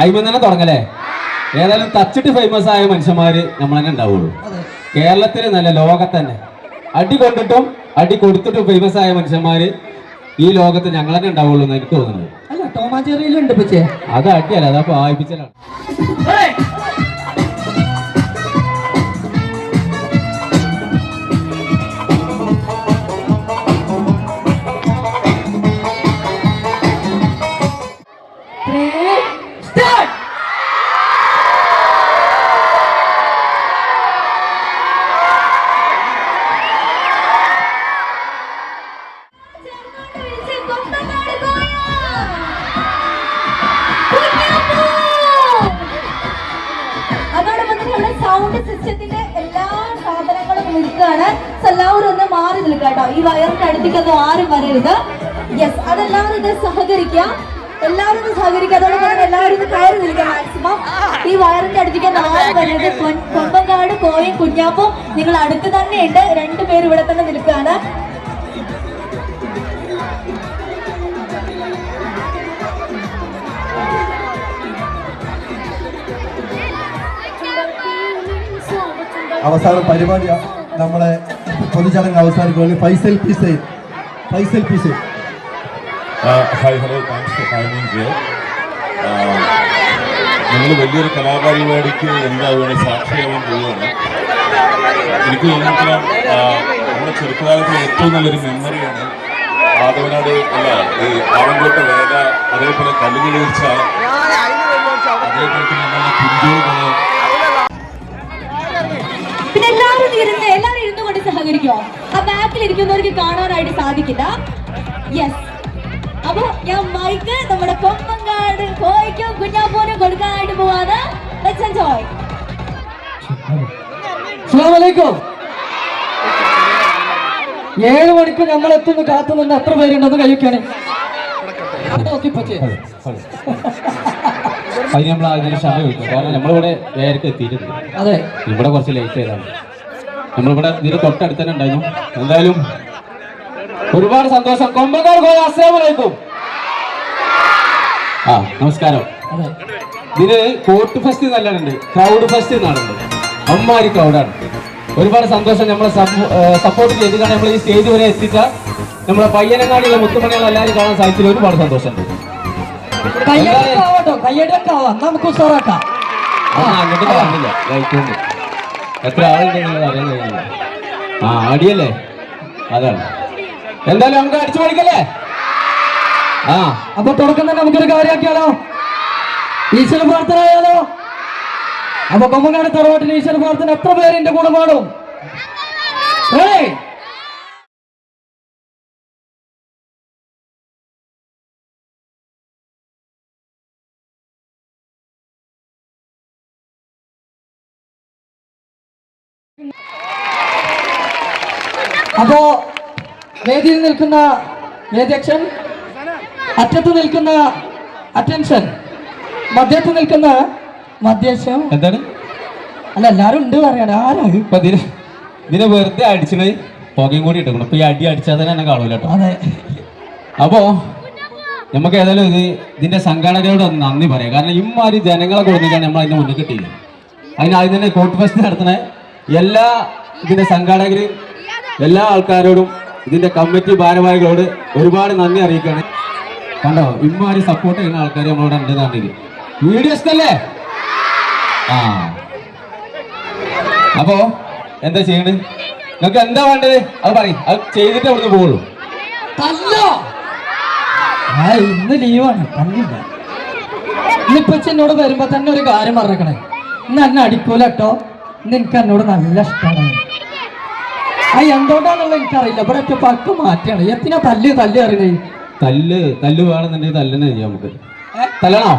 അയിമ തന്നെ തുടങ്ങല്ലേ? ഏതായാലും തച്ചിട്ട് ഫേമസ് ആയ മനുഷ്യന്മാര് നമ്മൾ തന്നെ ഉണ്ടാവുള്ളൂ. കേരളത്തിന് കേരളത്തിൽ നല്ല ലോകത്ത് തന്നെ അടി കൊണ്ടിട്ടും അടി കൊടുത്തിട്ടും ഫേമസ് ആയ മനുഷ്യന്മാര് ഈ ലോകത്ത് ഞങ്ങൾ തന്നെ ഉണ്ടാവുള്ളൂ എന്ന് എനിക്ക് തോന്നുന്നത്. അല്ല അത് അടിയല്ല അതപ്പോ വായിപ്പിച്ചലാണ് നിൽക്കുകയാണ് എല്ലാവരും ഒന്ന് മാറി നിൽക്കുക കേട്ടോ. ഈ വയറിന്റെ അടുത്തേക്കൊന്നും ആരും വരരുത്. യെസ് അതെല്ലാവരും ഇത് സഹകരിക്കുക. എല്ലാവരും ഒന്ന് സഹകരിക്കുക. അതോടൊപ്പം തന്നെ എല്ലാവരും ഇത് കയറി നിൽക്കുക മാക്സിമം ഈ വയറിന്റെ അടുത്തേക്ക് ആരും വരരുത്. കൊമ്പങ്കാട് കോയും കുഞ്ഞാപ്പും നിങ്ങൾ അടുത്ത് തന്നെ ഉണ്ട്. രണ്ടുപേരും ഇവിടെ തന്നെ നിൽക്കുകയാണ്. അവസാന പരിപാടി നമ്മളെ പൊതുചടങ്ങ് അവസാനിക്കുകയാണ് Faisal peace Faisal peace hi hello thanks for having here നിങ്ങൾ വലിയൊരു കലാപരിപാടിക്ക് എന്താവുകയാണ് സാക്ഷിയാവാൻ പോവുകയാണ്. എനിക്ക് തോന്നിയിട്ടുള്ള നമ്മുടെ ചെറുപ്പകാലത്തെ ഏറ്റവും നല്ലൊരു മെമ്മറിയാണ് ആദവനാട് അല്ല ഈ ആവൻകോട്ട വേല അതേപോലെ കല്ലുകളിച്ച വീഴ്ച അതേപോലെ തന്നെ നമ്മുടെ കുഞ്ചോകൾ ഇരുന്ന് എല്ലാവരും ഇരുന്നു കൊണ്ട് സഹകരിക്കോ ആ ബാക്കിൽ ഇരിക്കുന്നവർക്ക് കാണാനായിട്ട് സാധിക്കില്ല. യെസ് അപ്പൊ ഞാൻ മൈക്ക് നമ്മുടെ കൊമ്പങ്കാട് കോയ്ക്കും കുഞ്ഞാപ്പൂനും കൊടുക്കാനായിട്ട് പോവാണ്. ലെറ്റ്സ് എൻജോയ് അസ്സലാമലൈക്കും. ഏഴ് മണിക്ക് നമ്മൾ എത്തുന്നു. കാത്തു നിന്ന് എത്ര പേരുണ്ടെന്ന് കഴിക്കാണ് അതിന് നമ്മൾ ആദ്യം ക്ഷമ ചോദിക്കും. കാരണം നമ്മളിവിടെ നേരത്തെ എത്തിയിട്ടുണ്ട് അതെ. ഇവിടെ കുറച്ച് ലേറ്റ് ആയതാണ്. നമ്മളിവിടെ ഇതിന് തൊട്ടടുത്ത് തന്നെ ഉണ്ടായിരുന്നു. എന്തായാലും ഒരുപാട് സന്തോഷം. കൊമ്പക്കാർ പോയ അസ്സലാമലൈക്കും ആ നമസ്കാരം. ഇതിന് കോട്ട് ഫെസ്റ്റ് നല്ലുണ്ട് ക്രൗഡ് ഫെസ്റ്റ് എന്നാണുണ്ട് അമ്മാരി ക്രൗഡാണ്. ഒരുപാട് സന്തോഷം നമ്മളെ സപ്പോർട്ട് ചെയ്ത്. കാരണം നമ്മൾ ഈ സ്റ്റേജ് വരെ എത്തിച്ച നമ്മളെ പയ്യനങ്ങാടിയുള്ള മുത്തുമണികൾ എല്ലാവരും കാണാൻ സാധിച്ചതിൽ ഒരുപാട് സന്തോഷമുണ്ട് ആവാം. നമുക്ക് അങ്ങോട്ട് കാണില്ല ലൈറ്റ് കൊണ്ട് എത്ര ആളുണ്ടെന്നുള്ളത് അറിയാൻ ആ അടിയല്ലേ? അതാണ്. എന്തായാലും നമുക്ക് അടിച്ചു പഠിക്കല്ലേ ആ അപ്പൊ തുടക്കം തന്നെ നമുക്കൊരു കാര്യമാക്കിയാലോ? ഈശ്വര പ്രാർത്ഥന ആയാലോ? അപ്പൊ കൊമ്പങ്ങാട് തറവാട്ടിൽ ഈശ്വര പ്രാർത്ഥന എത്ര പേര് എന്റെ കൂടെ പാടും? അപ്പോ വേദിയിൽ നിൽക്കുന്ന വേദ്യക്ഷൻ അറ്റത്ത് നിൽക്കുന്ന അറ്റൻഷൻ മധ്യത്ത് നിൽക്കുന്ന മധ്യക്ഷം എന്താണ്? അല്ല എല്ലാരും ഉണ്ട് പറയാണ് ഇപ്പൊ ഇതിനെ വെറുതെ അടിച്ചത് പുകയും കൂടി ഇട്ടു ഇപ്പൊ ഈ അടി അടിച്ചാൽ തന്നെ എന്നെ കാണൂല കേട്ടോ. അതെ. അപ്പോ നമുക്ക് ഏതായാലും ഇത് ഇതിന്റെ സംഘടനകളോട് ഒന്ന് നന്ദി പറയാം. കാരണം ഇമ്മാതിരി ജനങ്ങളെ കൊടുത്തിട്ടാണ് നമ്മൾ അതിന്റെ മുന്നിൽ കിട്ടിയത് അതിന് ആദ്യം തന്നെ കോട്ട് ഫെസ്റ്റ് നടത്തുന്ന എല്ലാ ഇതിന്റെ സംഘാടകരും എല്ലാ ആൾക്കാരോടും ഇതിന്റെ കമ്മിറ്റി ഭാരവാഹികളോട് ഒരുപാട് നന്ദി അറിയിക്കുകയാണ്. കണ്ടോ ഇമ്മാരി സപ്പോർട്ട് ചെയ്യുന്ന ആൾക്കാർ നമ്മളോട് ഉണ്ടെന്നാണെങ്കിൽ വീഡിയോസ് അല്ലേ ആ. അപ്പോ എന്താ ചെയ്യണത് നിങ്ങൾക്ക് എന്താ വേണ്ടത്? അത് പറയും. അത് ചെയ്തിട്ട് അവിടുന്ന് പോകുള്ളൂ തല്ലോ! ആ ഇന്ന് ലീവാണ് തന്നില്ല എന്നോട് വരുമ്പോ തന്നെ ഒരു കാര്യം പറഞ്ഞേക്കണേ. ഇന്ന് എന്നെ അടിക്കൂല കേട്ടോ. ഇന്ന് എനിക്ക് എന്നോട് നല്ല ഇഷ്ടമാണ് ആ എന്തുകൊണ്ടാണെന്നുള്ള എനിക്കറിയില്ല. ഇവിടെ ഒറ്റ പക്ക് മാറ്റാണ്. എത്തിനാ തല്ല് തല്ല് അറിയണേ തല്ല് തല്ല് വേണമെന്നുണ്ടെങ്കിൽ തല്ലന്നെ ചെയ്യാം നമുക്ക്. തല്ലണോ?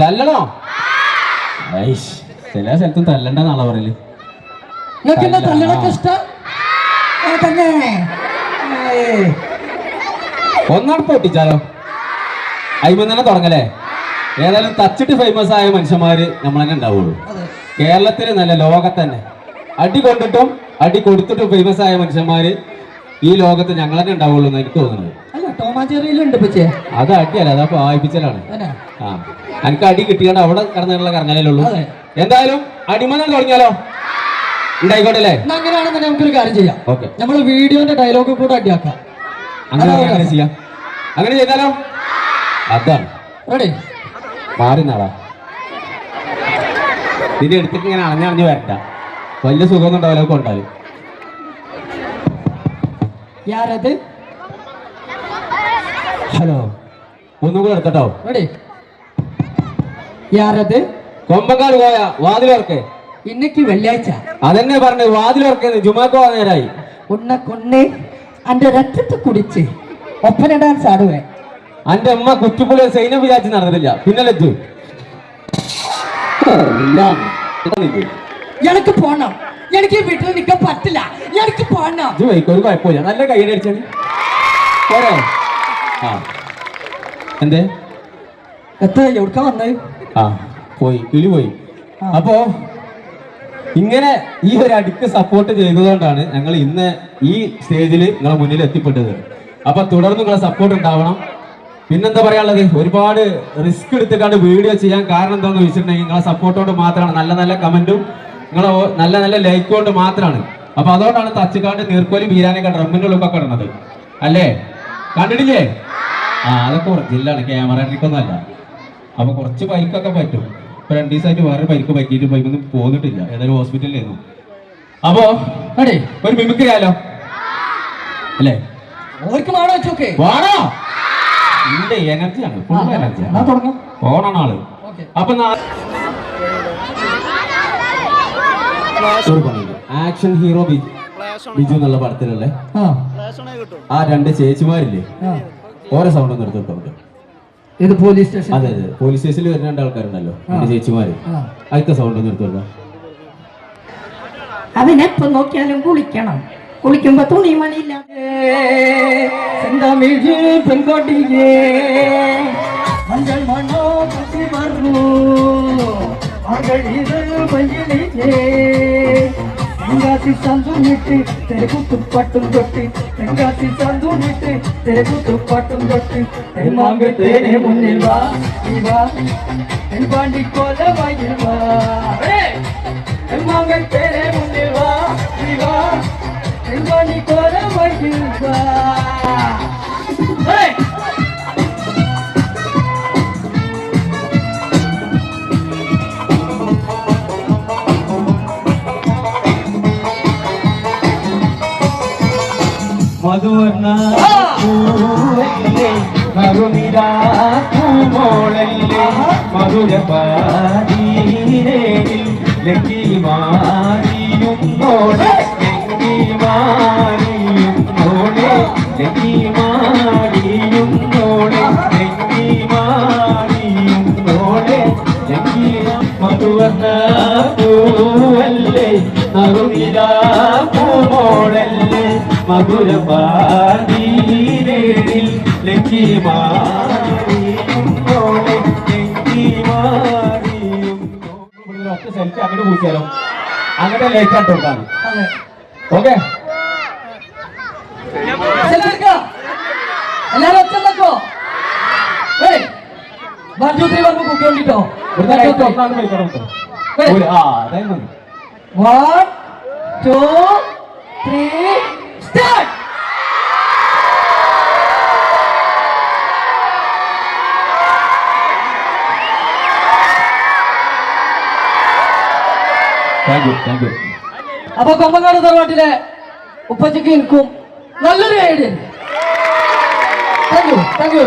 തല്ലണോ? ചില സ്ഥലത്തും തല്ലണ്ടെന്നാണോ പറയൽ? നിങ്ങൾക്ക് എന്നെ തല്ലണൊക്കെ ഇഷ്ടം? ആ, തന്നെ. ഏയ്. ഒന്നാണ് പൊട്ടിച്ചാലോ? അയിമ തന്നെ തുടങ്ങലേ ഏതായാലും തച്ചിട്ട് ഫേമസ് ആയ മനുഷ്യന്മാര് നമ്മൾ തന്നെ ഉണ്ടാവുള്ളൂ. കേരളത്തിന് കേരളത്തിൽ നല്ല ലോകത്ത് തന്നെ അടി കൊണ്ടിട്ടും അടി കൊടുത്തിട്ടും ഫേമസ് ആയ മനുഷ്യന്മാര് ഈ ലോകത്ത് ഞങ്ങൾ തന്നെ ഉണ്ടാവുള്ളൂ എന്ന് എനിക്ക് തോന്നുന്നത്. അത് അടിയല്ല അതപ്പോ വായിപ്പിച്ചലാണ്. അതെ ആ എനിക്ക് അടി കിട്ടിയാണ്ട് അവിടെ കടന്നുള്ള കറങ്ങാനല്ലേ ഉള്ളൂ എന്തായാലും അടിമനം തുടങ്ങിയാലോ? ഉണ്ടായിക്കോട്ടെ അല്ലേ എന്നാ അങ്ങനെയാണെന്നുണ്ടെങ്കിൽ നമുക്കൊരു കാര്യം ചെയ്യാം. ഓക്കെ. നമ്മൾ വീഡിയോന്റെ ഡയലോഗ് കൂടെ അടിയാക്കാം. അങ്ങനെ അതാ അങ്ങനെ ചെയ്യാം. അങ്ങനെ ചെയ്താലോ? അതാണ്. റെഡി. മാറി നാളാ ഇതിന്റെ അടുത്തേക്ക് ഇങ്ങനെ അണഞ്ഞണഞ്ഞ് വരണ്ട. വലിയ സുഖമൊന്നും ഉണ്ടാവില്ല കൊണ്ടാൽ. യാരത്? ഹലോ ഒന്നും കൂടെ എടുത്തട്ടോ റെഡി യാരത്? കൊമ്പങ്കാട് പോയ വാതിലോർക്കെ ഇന്നക്ക് വെള്ളിയാഴ്ച. അതെന്നെ പറഞ്ഞു വാതിലോർക്കെന്ന് ജുമാക്കോ നേരായി. ഉണ്ണ കൊണ്ണെ അന്റെ രക്തത്തെ കുടിച്ച് ഒപ്പന ഡാൻസ് ആടുവേ അന്റെ അമ്മ കുറ്റിപ്പുള്ളി സൈന്യം വിചാരിച്ച് നടന്നിട്ടില്ല. പിന്നെ ലജ്ജു. എനിക്ക് പോണം. എനിക്ക് ഈ വീട്ടിൽ നിൽക്കാൻ പറ്റില്ല. എനിക്ക് പോണം. ഇത് വൈക്കോ ഒരു കുഴപ്പമില്ല. നല്ല അടിച്ചാണ് പോരെ? ആ. എന്തേ? എത്ര എവിടുക്ക വന്നത്? ആ പോയി. കിളി പോയി. അപ്പോ ഇങ്ങനെ ഈ ഒരു അടുക്ക് സപ്പോർട്ട് ചെയ്തതുകൊണ്ടാണ് ഞങ്ങൾ ഇന്ന് ഈ സ്റ്റേജിൽ നിങ്ങളെ മുന്നിൽ എത്തിപ്പെട്ടത്. അപ്പൊ തുടർന്ന് നിങ്ങളെ സപ്പോർട്ട് ഉണ്ടാവണം. പിന്നെന്താ പറയാനുള്ളത്? ഒരുപാട് റിസ്ക് എടുത്തിട്ടാണ് വീഡിയോ ചെയ്യാൻ കാരണം എന്താണെന്ന് ചോദിച്ചിട്ടുണ്ടെങ്കിൽ നിങ്ങളെ സപ്പോർട്ടോട് മാത്രമാണ് നല്ല നല്ല കമന്റും നിങ്ങളെ ഓ- നല്ല നല്ല ലൈക്ക് കൊണ്ട് മാത്രമാണ് അപ്പൊ അതുകൊണ്ടാണ് തച്ചുകാണ്ട് നീർക്കോലി ബീരാനൊക്കെ ഡ്രമ്മിന്റെ ഉള്ളിലൊക്കെ ഇടുന്നത്. അല്ലേ? കണ്ടിട്ടില്ലേ? ആ അതൊക്കെ ഒറിജിനലാണ് ക്യാമറ ട്രിക്കൊന്നും അല്ല. അപ്പൊ കുറച്ച് ബൈക്കൊക്കെ പറ്റും. ഇപ്പൊ രണ്ടു ദിവസമായിട്ട് വേറെ ബൈക്ക് പറ്റിയിട്ട് ബൈക്കൊന്നും പോന്നിട്ടില്ല. ഏതായാലും ഹോസ്പിറ്റലിലായിരുന്നു. അപ്പോ അടേ ഒരു മിമിക്രി ആയാലോ? അല്ലേ? ഓർക്ക് മാണോ വെച്ചോക്കെ വേണോ? ഇന്റെ എനർജിയാണ് ഫുൾ എനർജിയാണ് പോണാണ് ആൾ. അപ്പൊ ആക്ഷൻ ഹീറോ ബിജു എന്നുള്ള പടത്തിലല്ലേ? ആ. രണ്ട് ചേച്ചിമാരില്ലേ? ഓരോ സൗണ്ട് നിർത്തിട്ടുണ്ട് ഇത് പോലീസ് സ്റ്റേഷൻ അതെ അതെ. പോലീസ് സ്റ്റേഷനിൽ വരുന്ന രണ്ട് ആൾക്കാരുണ്ടല്ലോ രണ്ട് ചേച്ചിമാര്. അടുത്ത സൗണ്ട് നിർത്തുക അവനെപ്പോ നോക്കിയാലും കുളിക്കണം. കുളിക്കുമ്പോ തുണി മണിയില്ല പെൺകോട്ടിക്കേ മഞ്ഞൾ മണ്ണോ പറഞ്ഞു ஆண்கள் இதழ் பையிலேயே தென்காசி சந்தூரிட்டு தெருப்பு துப்பாட்டும் தொட்டு தென்காசி சந்தூரிட்டு தெருப்பு துப்பாட்டும் தொட்டு தென்மாங்கு தேனே முன்னில் வா. இவா தென்பாண்டி கோல வாயில் வா தென்மாங்க മധുവർണ പൂവല്ലേ കരുണിരാ പൂമോളല്ലേ മധുര പാരീരേനിൽ ലക്കി മാറിയുന്നോടെ ലക്കി പൂമോളല്ലേ മധുര പാരീരേനിൽ ലക്കി മാറിയുന്നോടെ ലക്കി മാറിയുന്നോടെ ഒറ്റ സെൽഫി അങ്ങനെ പൂച്ചാലോ അങ്ങനെ അതെ ഓക്കെ എല്ലാരും ഒച്ചല്ലോ വൺ ടു ത്രീ ഒരു- ആ അതായത് വൺ ടു ത്രീ അപ്പൊ കൊമ്പങ്ങാട് തറവാട്ടിലെ ഉപ്പച്ചക്ക് എനിക്കും നല്ലൊരു idea thank you thank you